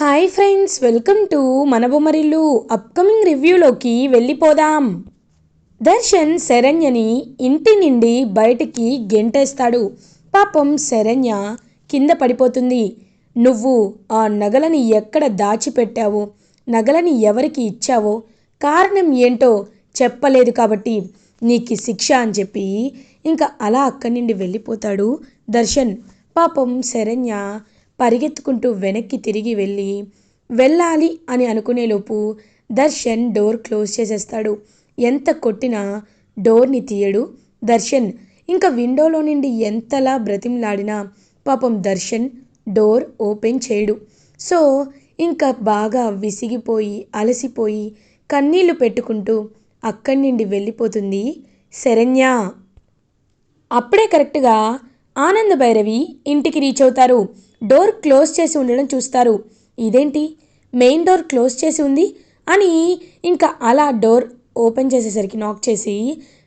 Hi friends welcome to మన Bommarillu upcoming రివ్యూలోకి వెళ్ళిపోదాం. దర్శన్ శరణ్యని ఇంటి నుండి బయటికి గెంటేస్తాడు. పాపం శరణ్య కింద పడిపోతుంది. నువ్వు ఆ నగలని ఎక్కడ దాచిపెట్టావో? నగలని ఎవరికి ఇచ్చావో? కారణం ఏంటో చెప్పలేదు కాబట్టి నీకు శిక్ష అని చెప్పి ఇంకా అలా అక్కడి నుండి వెళ్ళిపోతాడు దర్శన్. పాపం శరణ్య పరిగెత్తుకుంటూ వెనక్కి తిరిగి వెళ్ళి వెళ్ళాలి అని అనుకునేలోపు దర్శన్ డోర్ క్లోజ్ చేసేస్తాడు. ఎంత కొట్టినా డోర్ని తీయడు దర్శన్. ఇంకా విండోలో నుండి ఎంతలా బ్రతిమలాడినా పాపం దర్శన్ డోర్ ఓపెన్ చేయడు. సో ఇంకా బాగా విసిగిపోయి అలసిపోయి కన్నీళ్ళు పెట్టుకుంటూ అక్కడి నుండి వెళ్ళిపోతుంది శరణ్య. అప్పుడే కరెక్ట్గా ఆనంద భైరవి ఇంటికి రీచ్ అవుతారు. డోర్ క్లోజ్ చేసి ఉండడం చూస్తారు. ఇదేంటి? మెయిన్ డోర్ క్లోజ్ చేసి ఉంది అని ఇంకా అలా డోర్ ఓపెన్ చేసేసరికి నాక్ చేసి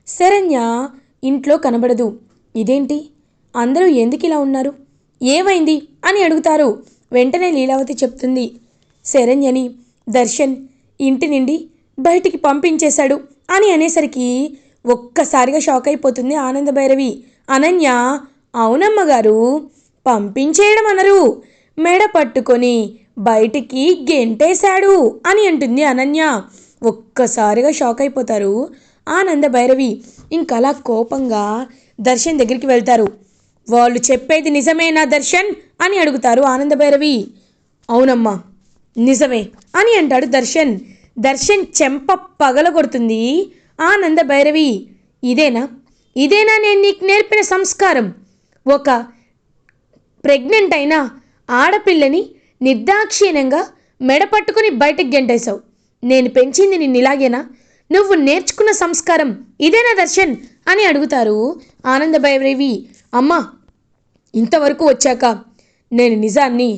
శరణ్య ఇంట్లో కనబడదు. ఇదేంటి? అందరూ ఎందుకు ఇలా ఉన్నారు? ఏమైంది? అని అడుగుతారు. వెంటనే లీలావతి చెప్తుంది. శరణ్యని దర్శన్ ఇంటి నుండి బయటికి పంపించేశాడు అని అనేసరికి ఒక్కసారిగా షాక్ అయిపోతుంది ఆనంద భైరవి. అనన్య అవునమ్మగారు పంపించేయడం అనరు. మెడ పట్టుకొని బయటికి గెంటేశాడు అని అంటుంది అనన్య. ఒక్కసారిగా షాక్ అయిపోతారు. ఆనంద భైరవి ఇంకలా కోపంగా దర్శన్ దగ్గరికి వెళ్తారు. వాళ్ళు చెప్పేది నిజమేనా దర్శన్? అని అడుగుతారు ఆనంద భైరవి. అవునమ్మా నిజమే అని అంటాడు దర్శన్. దర్శన్ చెంప పగలగొడుతుంది ఆనంద భైరవి ఇదేనా? ఇదేనా నేను నీకు నేర్పిన సంస్కారం? ఒక ప్రెగ్నెంట్ అయిన ఆడపిల్లని నిర్దాక్షిణ్యంగా మెడ పట్టుకుని బయటకు గెంటేశావు. నేను పెంచింది నిన్ను ఇలాగేనా? నువ్వు నేర్చుకున్న సంస్కారం ఇదేనా దర్శన్? అని అడుగుతారు ఆనంద అమ్మ అమ్మా ఇంతవరకు వచ్చాక నేను నిజాన్ని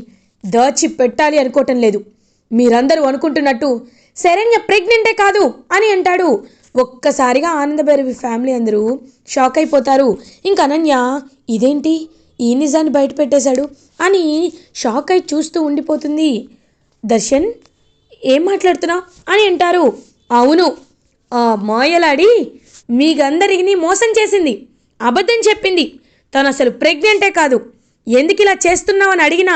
దాచి పెట్టాలి అనుకోవటం లేదు. మీరందరూ అనుకుంటున్నట్టు శరణ్య ప్రెగ్నెంటే కాదు అని అంటాడు ఒక్కసారిగా ఆనందభైరవి ఫ్యామిలీ అందరూ షాక్ అయిపోతారు. ఇంక అనన్య ఇదేంటి? ఈ నిజాన్ని బయట పెట్టేశాడు అని షాక్ అయి చూస్తూ ఉండిపోతుంది. దర్శన్ ఏం మాట్లాడుతున్నావు అని అంటారు. అవును ఆ మాయలాడి మీకందరినీ మోసం చేసింది. అబద్ధం చెప్పింది. తను అసలు ప్రెగ్నెంటే కాదు. ఎందుకు ఇలా చేస్తున్నావని అడిగినా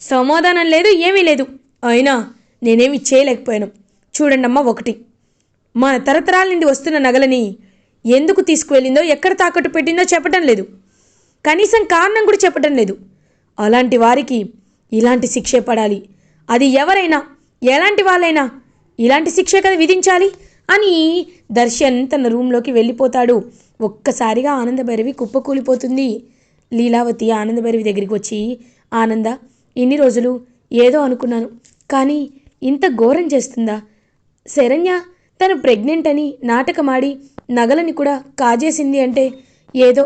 సమాధానం లేదు ఏమీ లేదు. అయినా నేనేమి చేయలేకపోయాను. చూడండమ్మా ఒకటి. మన తరతరాల నుండి వస్తున్న నగలని ఎందుకు తీసుకువెళ్ళిందో ఎక్కడ తాకట్టు పెట్టిందో చెప్పడం లేదు. కనీసం కారణం కూడా చెప్పడం లేదు. అలాంటి వారికి ఇలాంటి శిక్షే పడాలి. అది ఎవరైనా ఎలాంటి వాళ్ళైనా ఇలాంటి శిక్షే కదా విధించాలి అని దర్శన్ తన రూమ్లోకి వెళ్ళిపోతాడు. ఒక్కసారిగా ఆనందభైరవి కుప్పకూలిపోతుంది. లీలావతి ఆనందభైరవి దగ్గరికి వచ్చి ఆనంద ఇన్ని రోజులు ఏదో అనుకున్నాను కానీ ఇంత ఘోరం చేస్తుందా? శరణ్య తను ప్రెగ్నెంట్ అని నాటకమాడి నగలని కూడా కాజేసింది అంటే ఏదో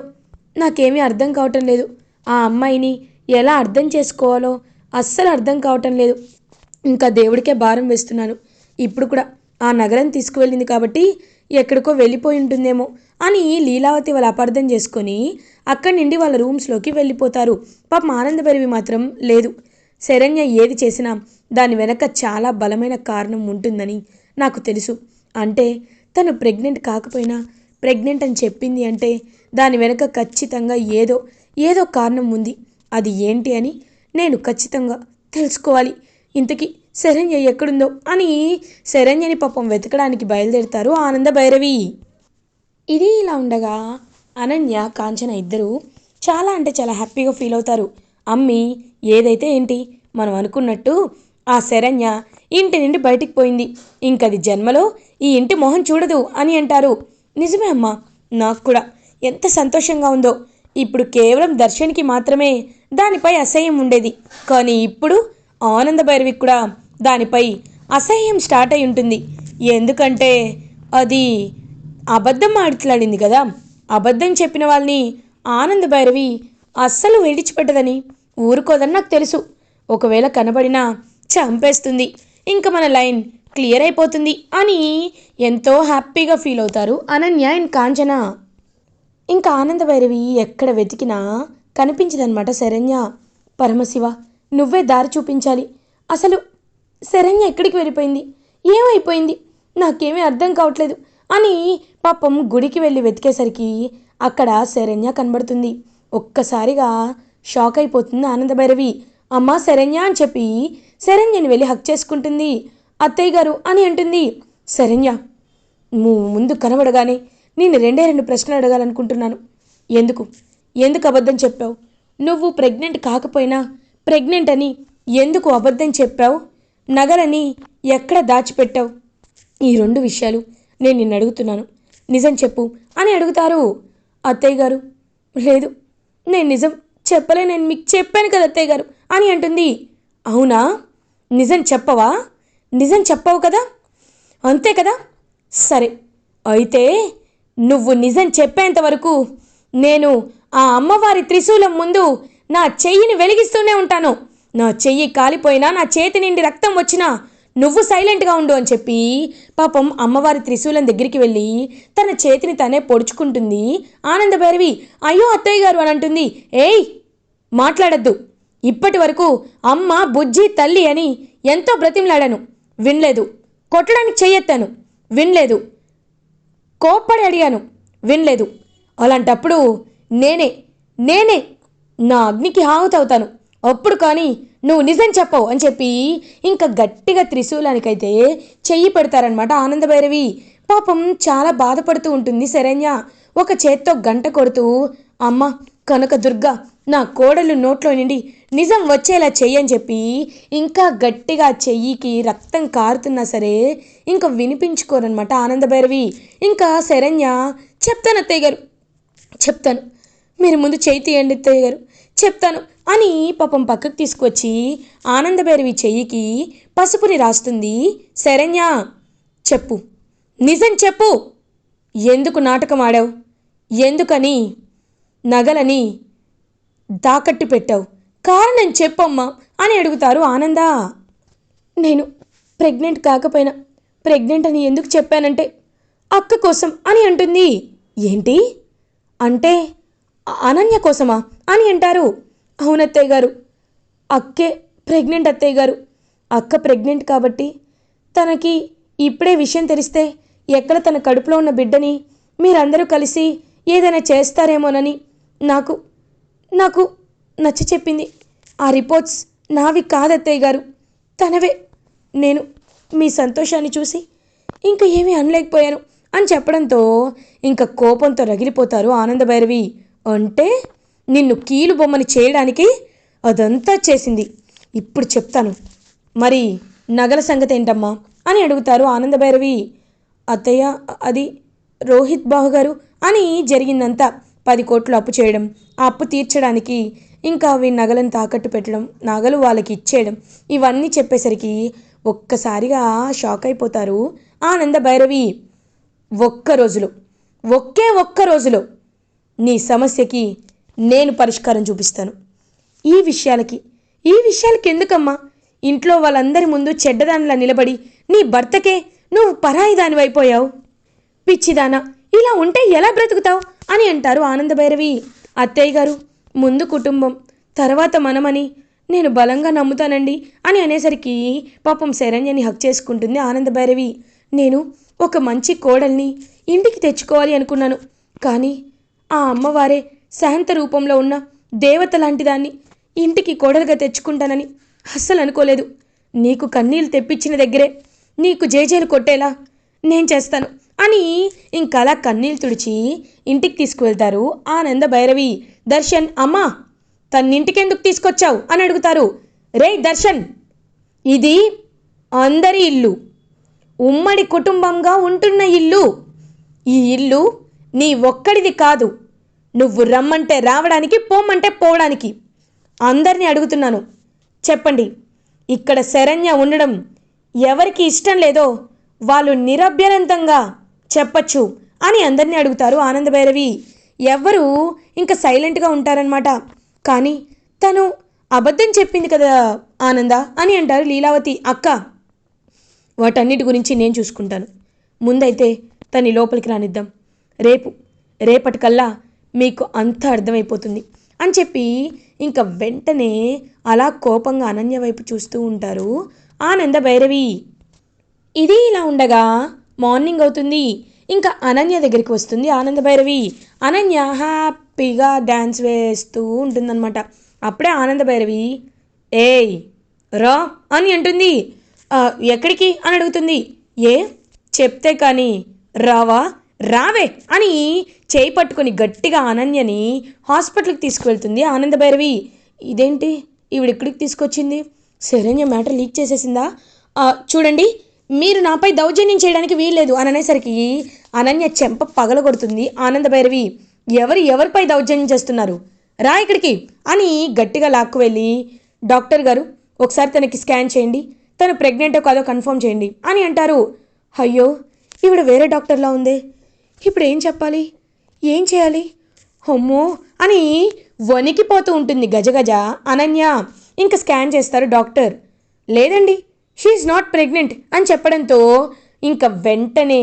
నాకేమీ అర్థం కావటం లేదు. ఆ అమ్మాయిని ఎలా అర్థం చేసుకోవాలో అస్సలు అర్థం కావటం లేదు. ఇంకా దేవుడికే భారం వేస్తున్నాను. ఇప్పుడు కూడా ఆ నగరం తీసుకువెళ్ళింది కాబట్టి ఎక్కడికో వెళ్ళిపోయి ఉంటుందేమో అని లీలావతి వాళ్ళు అపార్థం చేసుకొని అక్కడి నుండి వాళ్ళ రూమ్స్లోకి వెళ్ళిపోతారు. పాపం ఆనందపరివి మాత్రం లేదు. శరణ్య ఏది చేసినా దాని వెనక చాలా బలమైన కారణం ఉంటుందని నాకు తెలుసు. అంటే తను ప్రెగ్నెంట్ కాకపోయినా ప్రెగ్నెంట్ అని చెప్పింది అంటే దాని వెనక ఖచ్చితంగా ఏదో ఏదో కారణం ఉంది. అది ఏంటి అని నేను ఖచ్చితంగా తెలుసుకోవాలి. ఇంతకీ శరణ్య ఎక్కడుందో అని శరణ్యని పాపం వెతకడానికి బయలుదేరుతారు ఆనంద భైరవి. ఇది ఇలా ఉండగా అనన్య కాంచన ఇద్దరు చాలా అంటే చాలా హ్యాపీగా ఫీల్ అవుతారు. అమ్మి ఏదైతే ఏంటి? మనం అనుకున్నట్టు ఆ శరణ్య ఇంటి నుండి బయటికి పోయింది. ఇంకది జన్మలో ఈ ఇంటి మొహం చూడదు అని అంటారు. నిజమే అమ్మా నాకు కూడా ఎంత సంతోషంగా ఉందో. ఇప్పుడు కేవలం దర్శన్కి మాత్రమే దానిపై అసహ్యం ఉండేది. కానీ ఇప్పుడు ఆనంద భైరవికి కూడా దానిపై అసహ్యం స్టార్ట్ అయి ఉంటుంది. ఎందుకంటే అది అబద్ధం మాట్లాడింది కదా. అబద్ధం చెప్పిన వాళ్ళని ఆనంద భైరవి అస్సలు విడిచిపెట్టదని ఊరుకోదని నాకు తెలుసు. ఒకవేళ కనబడినా చంపేస్తుంది. ఇంకా మన లైన్ క్లియర్ అయిపోతుంది అని ఎంతో హ్యాపీగా ఫీల్ అవుతారు అనన్య అండ్ కాంచన. ఇంకా ఆనంద భైరవి ఎక్కడ వెతికినా కనిపించదనమాట శరణ్య. పరమశివ నువ్వే దారి చూపించాలి. అసలు శరణ్య ఎక్కడికి వెళ్ళిపోయింది? ఏమైపోయింది? నాకేమీ అర్థం కావట్లేదు అని పాపం గుడికి వెళ్ళి వెతికేసరికి అక్కడ శరణ్య కనబడుతుంది. ఒక్కసారిగా షాక్ అయిపోతుంది ఆనందభైరవి అమ్మా శరణ్య అని చెప్పి శరణ్యని వెళ్ళి హక్ చేసుకుంటుంది. అత్తయ్య గారు అని అంటుంది. శరణ్య నువ్వు ముందు కనబడగానే నేను రెండే రెండు ప్రశ్నలు అడగాలనుకుంటున్నాను. ఎందుకు? ఎందుకు అబద్ధం చెప్పావు? నువ్వు ప్రెగ్నెంట్ కాకపోయినా ప్రెగ్నెంట్ అని ఎందుకు అబద్ధం చెప్పావు? నగలని ఎక్కడ దాచిపెట్టావు? ఈ రెండు విషయాలు నేను నిన్ను అడుగుతున్నాను. నిజం చెప్పు అని అడుగుతారు. అత్తయ్య గారు లేదు నేను నిజం చెప్పలే నేను మీకు చెప్పాను కదా అత్తయ్య గారు అని అంటుంది. అవునా? నిజం చెప్పవా? నిజం చెప్పవు కదా? అంతే కదా? సరే అయితే నువ్వు నిజం చెప్పేంత వరకు నేను ఆ అమ్మవారి త్రిశూలం ముందు నా చెయ్యిని వెలిగిస్తూనే ఉంటాను. నా చెయ్యి కాలిపోయినా నా చేతి నిండి రక్తం వచ్చినా నువ్వు సైలెంట్గా ఉండు అని చెప్పి పాపం అమ్మవారి త్రిశూలం దగ్గరికి వెళ్ళి తన చేతిని తనే పొడుచుకుంటుంది. ఆనందభైరవి అయ్యో అత్తయ్య గారు అని అంటుంది. ఏయ్ మాట్లాడద్దు. ఇప్పటి వరకు అమ్మ బుజ్జి తల్లి అని ఎంతో బ్రతిమలాడాను. వినలేదు. కొట్టడానికి చెయ్యెత్తాను. వినలేదు. కోప్పడి అడిగాను. వినలేదు. అలాంటప్పుడు నేనే నేనే నా అగ్నికి హావుతవుతాను అప్పుడు కానీ నువ్వు నిజం చెప్పవు అని చెప్పి ఇంకా గట్టిగా త్రిశూలానికైతే చెయ్యి పెడతారనమాట ఆనందభైరవి. పాపం చాలా బాధపడుతూ ఉంటుంది శరణ్య. ఒక చేత్తో గంట కొడుతూ అమ్మ కనక దుర్గ నా కోడలు నోట్లో నిండి నిజం వచ్చేలా చెయ్యని చెప్పి ఇంకా గట్టిగా చెయ్యికి రక్తం కారుతున్నా సరే ఇంకా వినిపించుకోరనమాట ఆనందభైరవి. ఇంకా శరణ్య చెప్తాను అత్తయ్య గారు. చెప్తాను. మీరు ముందు చేయి తీయండి అత్తయ్య గారు. చెప్తాను అని పాపం పక్కకు తీసుకొచ్చి ఆనందభైరవి చెయ్యికి పసుపుని రాస్తుంది. శరణ్య చెప్పు. నిజం చెప్పు. ఎందుకు నాటకం ఆడావు? ఎందుకని? నగలని తాకట్టు పెట్టావు. కారణం చెప్పమ్మా అని అడుగుతారు ఆనంద. నేను ప్రెగ్నెంట్ కాకపోయినా ప్రెగ్నెంట్ అని ఎందుకు చెప్పానంటే అక్క కోసం అని అంటుంది. ఏంటి? అంటే అనన్య కోసమా అని అంటారు. అవునత్తయ్య గారు అక్కే ప్రెగ్నెంట్ అత్తయ్య గారు. అక్క ప్రెగ్నెంట్ కాబట్టి తనకి ఇప్పుడే విషయం తెలిస్తే ఎక్కడ తన కడుపులో ఉన్న బిడ్డని మీరందరూ కలిసి ఏదైనా చేస్తారేమోనని నాకు నాకు నచ్చ చెప్పింది. ఆ రిపోర్ట్స్ నావి కాదత్తయ్య గారు. తనవే. నేను మీ సంతోషాన్ని చూసి ఇంకా ఏమీ అనలేకపోయాను అని చెప్పడంతో ఇంకా కోపంతో రగిలిపోతారు ఆనందభైరవి అంటే నిన్ను కీలు బొమ్మని చేయడానికి అదంతా చేసింది. ఇప్పుడు చెప్తాను. మరి నగల సంగతి ఏంటమ్మా అని అడుగుతారు ఆనందభైరవి అత్తయ్య అది రోహిత్ బాహు గారు అని జరిగిందంతా. పది కోట్లు అప్పు చేయడం ఆ అప్పు తీర్చడానికి ఇంకా అవి నగలను తాకట్టు పెట్టడం నగలు వాళ్ళకి ఇచ్చేయడం ఇవన్నీ చెప్పేసరికి ఒక్కసారిగా షాక్ అయిపోతారు ఆనంద భైరవి ఒక్క రోజులో ఒకే ఒక్క రోజులో నీ సమస్యకి నేను పరిష్కారం చూపిస్తాను. ఈ విషయాలకి ఈ విషయాలకి ఎందుకమ్మా? ఇంట్లో వాళ్ళందరి ముందు చెడ్డదానిలా నిలబడి నీ భర్తకే నువ్వు పరాయి దానివైపోయావు పిచ్చిదానా ఇలా ఉంటే ఎలా బ్రతుకుతావు? అని అంటారు ఆనందభైరవి. అత్తయ్య గారు ముందు కుటుంబం తర్వాత మనమని. నేను బలంగా నమ్ముతానండి అని అనేసరికి పాపం శరణ్యని హక్ చేసుకుంటుంది ఆనందభైరవి. నేను ఒక మంచి కోడల్ని ఇంటికి తెచ్చుకోవాలి అనుకున్నాను. కానీ ఆ అమ్మవారే శాంత రూపంలో ఉన్న దేవత లాంటి దాన్ని ఇంటికి కోడలుగా తెచ్చుకుంటానని అస్సలు అనుకోలేదు. నీకు కన్నీళ్ళు తెప్పించిన దగ్గరే నీకు జేజేలు కొట్టేలా నేను చేస్తాను. అని ఇంకలా కన్నీళ్ళు తుడిచి ఇంటికి తీసుకువెళ్తారు ఆనంద భైరవి. దర్శన్ అమ్మా తన్నింటికెందుకు తీసుకొచ్చావు? అని అడుగుతారు. రే దర్శన్ ఇది అందరి ఇల్లు. ఉమ్మడి కుటుంబంగా ఉంటున్న ఇల్లు. ఈ ఇల్లు నీ ఒక్కడిది కాదు. నువ్వు రమ్మంటే రావడానికి పోమ్మంటే పోవడానికి. అందరినీ అడుగుతున్నాను. చెప్పండి ఇక్కడ శరణ్య ఉండడం ఎవరికి ఇష్టం లేదో? వాళ్ళు నిరభ్యనంతంగా చెప్పచ్చు అని అందరినీ అడుగుతారు ఆనందభైరవి ఎవ్వరూ ఇంకా సైలెంట్గా ఉంటారనమాట కానీ తను అబద్ధం చెప్పింది కదా ఆనంద అని అంటారు లీలావతి అక్క. వాటన్నిటి గురించి నేను చూసుకుంటాను. ముందైతే తని లోపలికి రానిద్దాం. రేపు రేపటికల్లా మీకు అంతా అర్థమైపోతుంది అని చెప్పి ఇంకా వెంటనే అలా కోపంగా అనన్య వైపు చూస్తూ ఉంటారు ఆనంద భైరవి. ఇది ఇలా ఉండగా మార్నింగ్ అవుతుంది. ఇంకా అనన్య దగ్గరికి వస్తుంది. ఆనంద భైరవి అనన్య హ్యాపీగా డ్యాన్స్ వేస్తూ ఉంటుందన్నమాట. అప్పుడే ఆనంద భైరవి ఏయ్ రా అని అంటుంది. ఎక్కడికి? అని అడుగుతుంది. ఏ చెప్తే కానీ రావా? రావే అని చేయి పట్టుకొని గట్టిగా అనన్యని హాస్పిటల్కి తీసుకువెళ్తుంది ఆనంద భైరవి. ఇదేంటి? ఇవిడిక్కడికి తీసుకొచ్చింది? శరణ్య మ్యాటర్ లీక్ చేసేసిందా? చూడండి మీరు నాపై దౌర్జన్యం చేయడానికి వీల్లేదు అని అనేసరికి అనన్య చెంప పగలగొడుతుంది. ఆనంద భైరవి ఎవరు ఎవరిపై దౌర్జన్యం చేస్తున్నారు? రా ఇక్కడికి అని గట్టిగా లాక్కు వెళ్ళి డాక్టర్ గారు ఒకసారి తనకి స్కాన్ చేయండి. తను ప్రెగ్నెంటో కాదో కన్ఫర్మ్ చేయండి అని అంటారు. అయ్యో ఈవిడ వేరే డాక్టర్లా ఉంది. ఇప్పుడు ఏం చెప్పాలి? ఏం చేయాలి? హమ్మో అని వణికిపోతూ ఉంటుంది గజగజ అనన్య. ఇంకా స్కాన్ చేస్తారు డాక్టర్. లేదండి షీఈ్ నాట్ ప్రెగ్నెంట్ అని చెప్పడంతో ఇంకా వెంటనే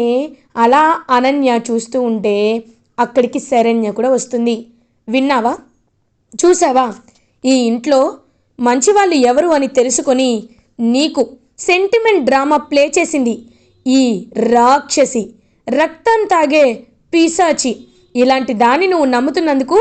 అలా అనన్య చూస్తూ ఉంటే అక్కడికి శరణ్య కూడా వస్తుంది. విన్నావా? చూసావా ఈ ఇంట్లో మంచి వాళ్ళు ఎవరు అని తెలుసుకొని నీకు సెంటిమెంట్ డ్రామా ప్లే చేసింది ఈ రాక్షసి. రక్తం తాగే పీసాచి ఇలాంటి దాన్ని నువ్వు నమ్ముతున్నందుకు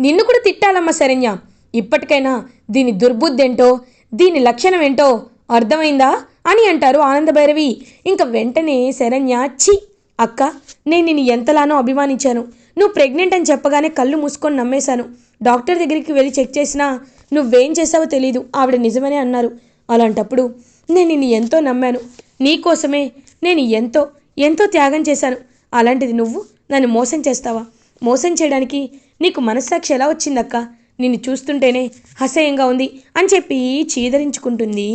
నిన్ను కూడా తిట్టాలమ్మా శరణ్య. ఇప్పటికైనా దీని దుర్బుద్ధి ఏంటో దీని లక్షణం ఏంటో అర్థమైందా? అని అంటారు ఆనందభైరవి. ఇంకా వెంటనే శరణ్య చి అక్క నేను నిన్ను ఎంతలానో అభిమానించాను. నువ్వు ప్రెగ్నెంట్ అని చెప్పగానే కళ్ళు మూసుకొని నమ్మేశాను. డాక్టర్ దగ్గరికి వెళ్ళి చెక్ చేసినా నువ్వేం చేసావో తెలీదు. ఆవిడ నిజమనే అన్నారు. అలాంటప్పుడు నేను నిన్ను ఎంతో నమ్మాను. నీకోసమే నేను ఎంతో ఎంతో త్యాగం చేశాను. అలాంటిది నువ్వు నన్ను మోసం చేస్తావా? మోసం చేయడానికి నీకు మనస్సాక్షి ఎలా వచ్చిందక్క? నిన్ను చూస్తుంటేనే అసహ్యంగా ఉంది అని చెప్పి చీదరించుకుంటుంది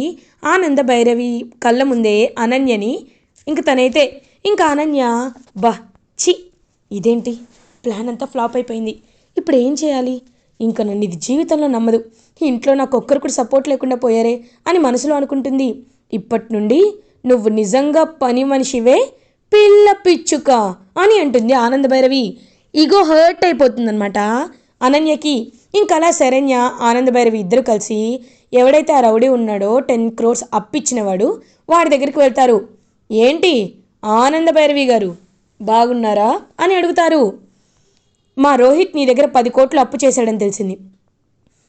ఆనంద భైరవి కళ్ళ ముందే అనన్యని. ఇంక తనైతే ఇంకా అనన్య బా చి ఇదేంటి? ప్లాన్ అంతా ఫ్లాప్ అయిపోయింది. ఇప్పుడు ఏం చేయాలి? ఇంకా నన్ను ఇది జీవితంలో నమ్మదు. ఇంట్లో నాకు ఒక్కరు కూడా సపోర్ట్ లేకుండా పోయారే అని మనసులో అనుకుంటుంది. ఇప్పటి నుండి నువ్వు నిజంగా పని మనిషివే? పిల్ల పిచ్చుక అని అంటుంది ఆనంద భైరవి. Ego hurt అయిపోతుందన్నమాట అనన్యకి. అలా శరణ్య ఆనంద భైరవి ఇద్దరు కలిసి ఎవడైతే ఆ రౌడీ ఉన్నాడో టెన్ క్రోర్స్ అప్పిచ్చినవాడు వాడి దగ్గరికి వెళ్తారు. ఏంటి? ఆనంద భైరవి గారు బాగున్నారా? అని అడుగుతారు. మా రోహిత్ నీ దగ్గర పది కోట్లు అప్పు చేశాడని తెలిసింది.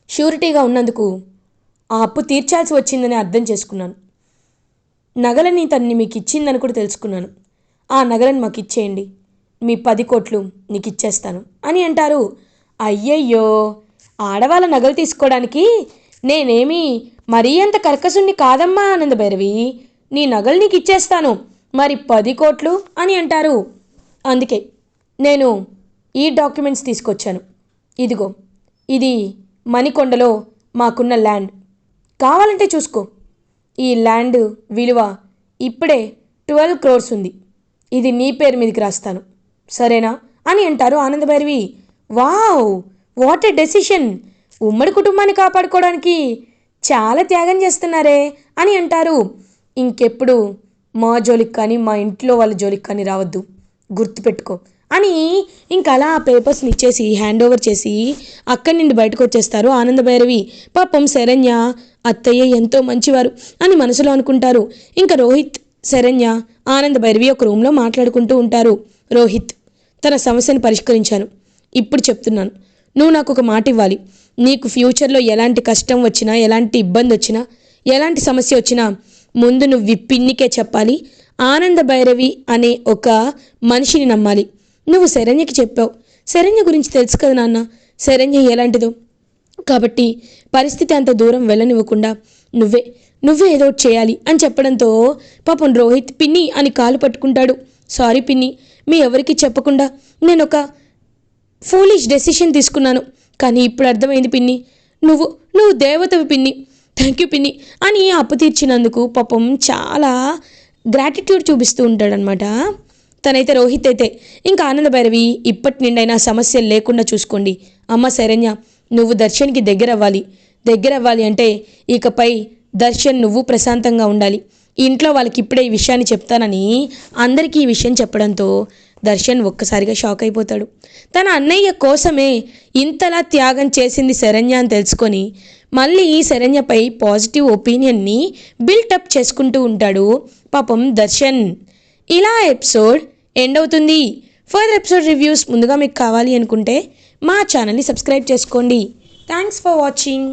షూరిటీగా ఉన్నందుకు ఆ అప్పు తీర్చాల్సి వచ్చిందని అర్థం చేసుకున్నాను. నగలని తన్ని మీకు ఇచ్చిందని కూడా తెలుసుకున్నాను. ఆ నగలను మాకు ఇచ్చేయండి మీ పది కోట్లు నీకు ఇచ్చేస్తాను అని అంటారు. అయ్యయ్యో! ఆడవాళ్ళ నగలు తీసుకోవడానికి నేనేమి మరీ అంత కర్కసుణ్ణి కాదమ్మా ఆనంద భైరవి నీ నగలు నీకు ఇచ్చేస్తాను. మరి పది కోట్లు అని అంటారు. అందుకే నేను ఈ డాక్యుమెంట్స్ తీసుకొచ్చాను. ఇదిగో ఇది మణికొండలో మాకున్న ల్యాండ్. కావాలంటే చూసుకో. ఈ ల్యాండ్ విలువ ఇప్పుడే ట్వెల్వ్ క్రోర్స్ ఉంది. ఇది నీ పేరు మీదకి రాస్తాను. సరేనా అని అంటారు Anandabhairavi. Wow! What a decision. ఉమ్మడి కుటుంబాన్ని కాపాడుకోవడానికి చాలా త్యాగం చేస్తున్నారే అని అంటారు. ఇంకెప్పుడు మా జోలికి కానీ మా ఇంట్లో వాళ్ళ జోలికి కానీ రావద్దు. గుర్తుపెట్టుకో అని ఇంకా అలా ఆ పేపర్స్ని ఇచ్చేసి హ్యాండ్ ఓవర్ చేసి అక్కడి నుండి బయటకు వచ్చేస్తారు ఆనంద భైరవి. పాపం శరణ్య అత్తయ్య ఎంతో మంచివారు అని మనసులో అనుకుంటారు. ఇంకా రోహిత్ శరణ్య ఆనంద భైరవి ఒక రూమ్లో మాట్లాడుకుంటూ ఉంటారు. రోహిత్ తన సమస్యను పరిష్కరించాను ఇప్పుడు చెప్తున్నాను. నువ్వు నాకు ఒక మాట ఇవ్వాలి. నీకు ఫ్యూచర్లో ఎలాంటి కష్టం వచ్చినా ఎలాంటి ఇబ్బంది వచ్చినా ఎలాంటి సమస్య వచ్చినా ముందు నువ్వు పిన్నికే చెప్పాలి. ఆనంద భైరవి అనే ఒక మనిషిని నమ్మాలి. నువ్వు శరణ్యకి చెప్పావు. శరణ్య గురించి తెలుసు కదా నాన్న. శరణ్య ఎలాంటిదో. కాబట్టి పరిస్థితి అంత దూరం వెళ్ళనివ్వకుండా నువ్వే నువ్వే ఏదో చేయాలి అని చెప్పడంతో పాపం రోహిత్ పిన్ని అని కాలు పట్టుకుంటాడు. సారీ పిన్ని మీ ఎవరికి చెప్పకుండా నేను ఒక ఫూలిష్ డెసిషన్ తీసుకున్నాను. కానీ ఇప్పుడు అర్థమైంది పిన్ని. నువ్వు నువ్వు దేవతవి పిన్ని. థ్యాంక్ యూ పిన్ని. అని అప్పు తీర్చినందుకు పాపం చాలా గ్రాటిట్యూడ్ చూపిస్తూ ఉంటాడనమాట తనైతే రోహిత్ అయితే ఇంకా ఆనంద భైరవి ఇప్పటి నిండైనా సమస్యలు లేకుండా చూసుకోండి. అమ్మ శరణ్య నువ్వు దర్శన్కి దగ్గర అవ్వాలి దగ్గర అవ్వాలి అంటే ఇకపై దర్శన్ నువ్వు ప్రశాంతంగా ఉండాలి. ఇంట్లో వాళ్ళకి ఇప్పుడే ఈ విషయాన్ని చెప్తానని అందరికీ ఈ విషయం చెప్పడంతో దర్శన్ ఒక్కసారిగా షాక్ అయిపోతాడు. తన అన్నయ్య కోసమే ఇంతలా త్యాగం చేసింది శరణ్య అని తెలుసుకొని మళ్ళీ ఈ శరణ్యపై పాజిటివ్ ఒపీనియన్ని బిల్టప్ చేసుకుంటూ ఉంటాడు పాపం దర్శన్. ఇలా ఎపిసోడ్ ఎండ్ అవుతుంది. ఫర్దర్ ఎపిసోడ్ రివ్యూస్ ముందుగా మీకు కావాలి అనుకుంటే మా ఛానల్ని సబ్స్క్రైబ్ చేసుకోండి. Thanks for watching.